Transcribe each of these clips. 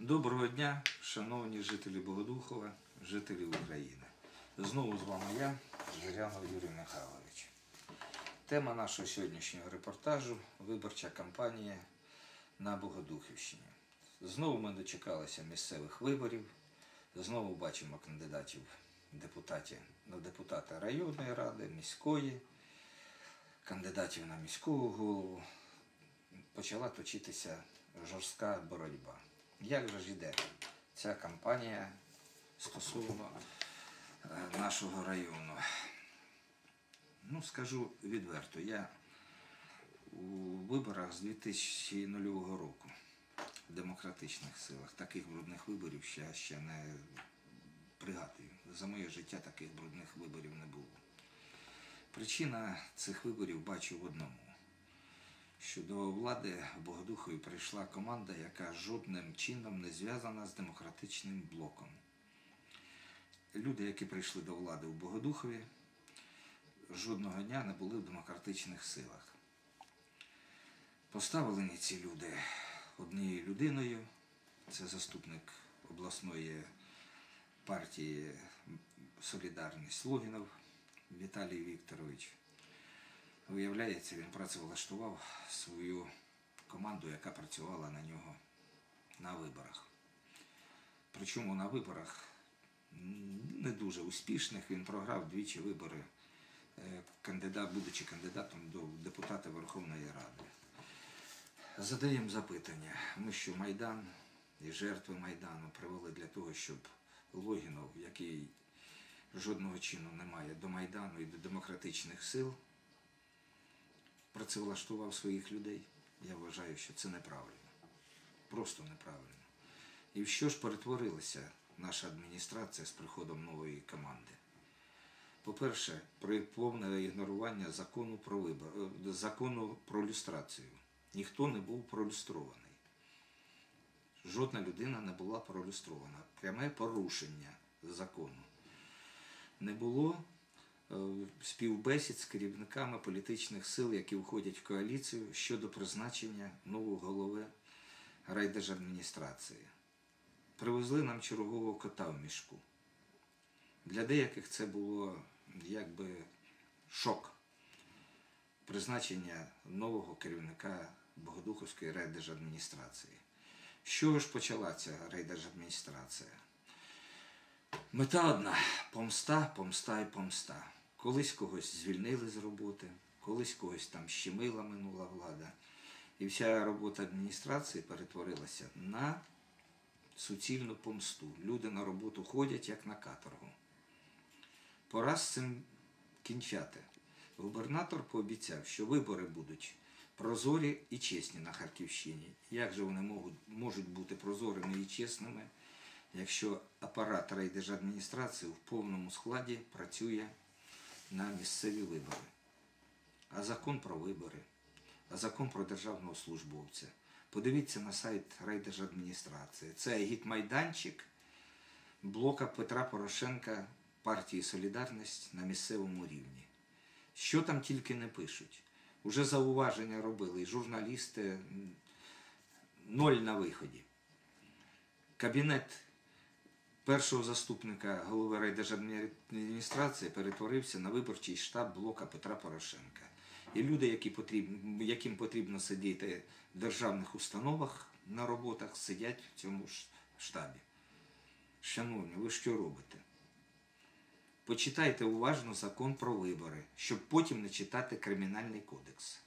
Доброго дня, шановні жителі Богодухова, жителі України. Знову з вами я, Зирянов Юрій Михайлович. Тема нашого сьогоднішнього репортажу виборча кампанія на Богодухівщині. Знову ми дочекалися місцевих виборів, знову бачимо кандидатів на депутата районної ради, міської, кандидатів на міського голову. Почала точитися жорстка боротьба. Як же ж йде ця кампанія стосовно е, нашого району? Ну, скажу відверто, я у виборах з 2000 року в демократичних силах таких брудних виборів ще, ще не пригадую. За моє життя таких брудних виборів не було. Причина цих виборів бачу в одному що до влади Богодухові прийшла команда, яка жодним чином не зв'язана з демократичним блоком. Люди, які прийшли до влади в Богодухові, жодного дня не були в демократичних силах. Поставлені ці люди однією людиною, це заступник обласної партії Солідарність Логінов Віталій Вікторович. Виявляється, він працевлаштував свою команду, яка працювала на нього на виборах. Причому на виборах не дуже успішних він програв двічі вибори, е, кандидат, будучи кандидатом до депутата Верховної Ради. Задаємо запитання. Ми що Майдан і жертви Майдану привели для того, щоб Логінов, який жодного чину не має до Майдану і до демократичних сил, працевлаштував своїх людей. Я вважаю, що це неправильно. Просто неправильно. І в що ж перетворилася наша адміністрація з приходом нової команди? По-перше, при повне ігнорування закону про вибор, е, закону про люстрацію. Ніхто не був пролюстрований. Жодна людина не була пролюстрована. Пряме порушення закону. Не було співбесід з керівниками політичних сил, які входять в коаліцію щодо призначення нового голови райдержадміністрації. Привезли нам чергового кота в мішку. Для деяких це було якби шок. Призначення нового керівника Богодуховської райдержадміністрації. З чого ж почала ця райдержадміністрація? Мета одна помста, помста і помста. Колись когось звільнили з роботи, колись когось там щемила минула влада. І вся робота адміністрації перетворилася на суцільну помсту. Люди на роботу ходять як на каторгу. Пора з цим кінчати. Губернатор пообіцяв, що вибори будуть прозорі і чесні на Харківщині. Як же вони можуть, можуть бути прозорими і чесними, якщо апарат райдержадміністрації в повному складі працює на місцеві вибори? А закон про вибори, а закон про державного службовця. Подивіться на сайт райдержадміністрації. Це гід-майданчик блока Петра Порошенка партії Солідарність на місцевому рівні. Що там тільки не пишуть. Уже зауваження робили і журналісти ноль на виході. Кабінет першого заступника голови райдержадміністрації перетворився на виборчий штаб блока Петра Порошенка. І люди, які потрібно, яким потрібно сидіти в державних установах на роботах, сидять в цьому штабі. Шановні, ви що робите? Почитайте уважно закон про вибори, щоб потім не читати Кримінальний кодекс.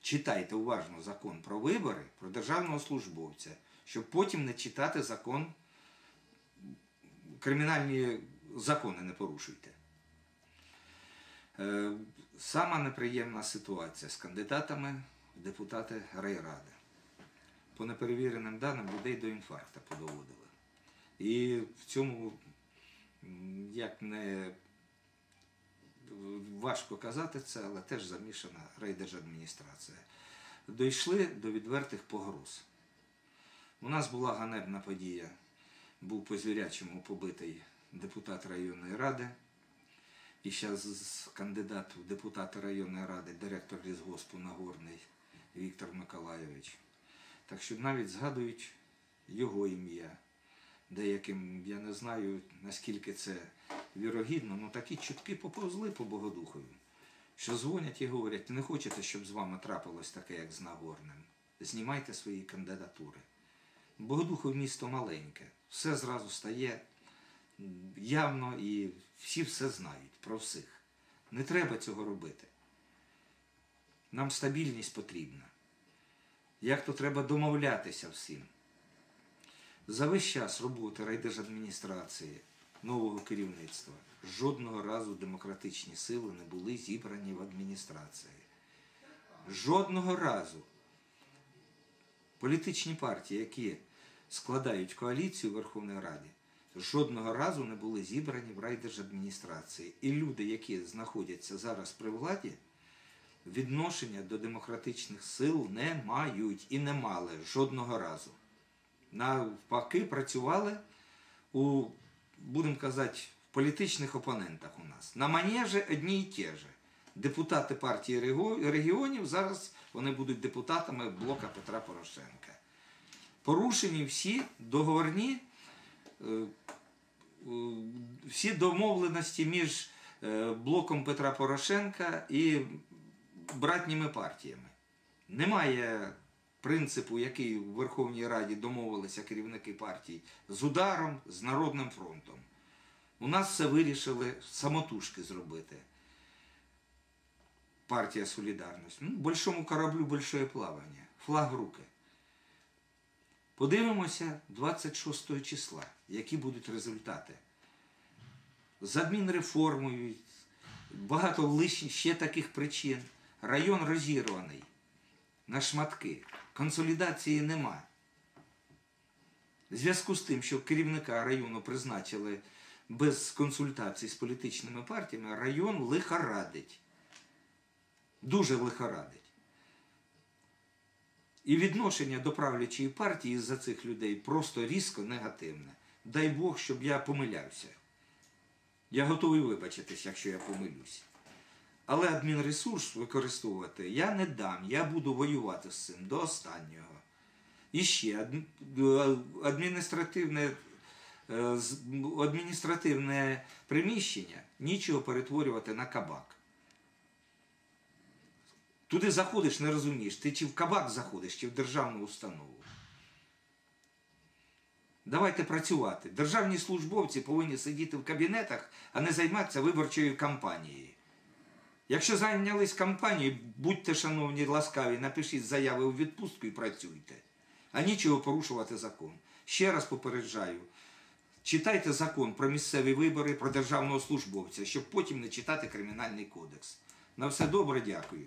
Читайте уважно закон про вибори, про державного службовця, щоб потім не читати закон, кримінальні закони не порушуйте. Е, Сама неприємна ситуація з кандидатами в депутати райради. По неперевіреним даним людей до інфаркту подоводили. І в цьому як не важко казати це, але теж замішана райдержадміністрація. Дійшли до відвертих погроз. У нас була ганебна подія. Був по звірячому побитий депутат районної ради. І зараз кандидат в депутати районної ради, директор лісгоспу Нагорний Віктор Миколайович. Так що навіть згадують його ім'я. Деяким, я не знаю, наскільки це вірогідно, ну такі чутки поповзли по Богодухові, що дзвонять і говорять, не хочете, щоб з вами трапилось таке, як з Нагорним. Знімайте свої кандидатури. Богодухов місто маленьке, все зразу стає явно і всі все знають про всіх. Не треба цього робити. Нам стабільність потрібна. Як то треба домовлятися всім. За весь час роботи райдержадміністрації нового керівництва жодного разу демократичні сили не були зібрані в адміністрації. Жодного разу політичні партії, які складають коаліцію в Верховній Раді, жодного разу не були зібрані в райдержадміністрації. І люди, які знаходяться зараз при владі, відношення до демократичних сил не мають і не мали жодного разу. Навпаки, працювали у, будемо казати, в політичних опонентах у нас. На манежі одні й ті ж. Депутати партії регіонів зараз вони будуть депутатами блока Петра Порошенка. Порушені всі договорні, е, е, всі домовленості між е, блоком Петра Порошенка і братніми партіями. Немає принципу, який в Верховній Раді домовилися керівники партій з ударом, з Народним фронтом. У нас все вирішили самотужки зробити. Партія Солідарність. Ну, большому кораблю большое плавання. Флаг в руки. Подивимося 26 числа, які будуть результати. З адмінреформою, багато лишніх ще таких причин. Район розірваний на шматки. Консолідації нема. В зв'язку з тим, що керівника району призначили без консультацій з політичними партіями, район лихорадить. Дуже лихорадить. І відношення до правлячої партії за цих людей просто різко негативне. Дай Бог, щоб я помилявся. Я готовий вибачитись, якщо я помилюсь. Але адмінресурс використовувати я не дам. Я буду воювати з цим до останнього. І ще адміністративне, е, адміністративне приміщення нічого перетворювати на кабак. Туди заходиш, не розумієш, ти чи в кабак заходиш, чи в державну установу. Давайте працювати. Державні службовці повинні сидіти в кабінетах, а не займатися виборчою кампанією. Якщо зайнялись кампанією, будьте, шановні, ласкаві, напишіть заяви у відпустку і працюйте. А нічого порушувати закон. Ще раз попереджаю. Читайте закон про місцеві вибори, про державного службовця, щоб потім не читати кримінальний кодекс. На все добре, дякую.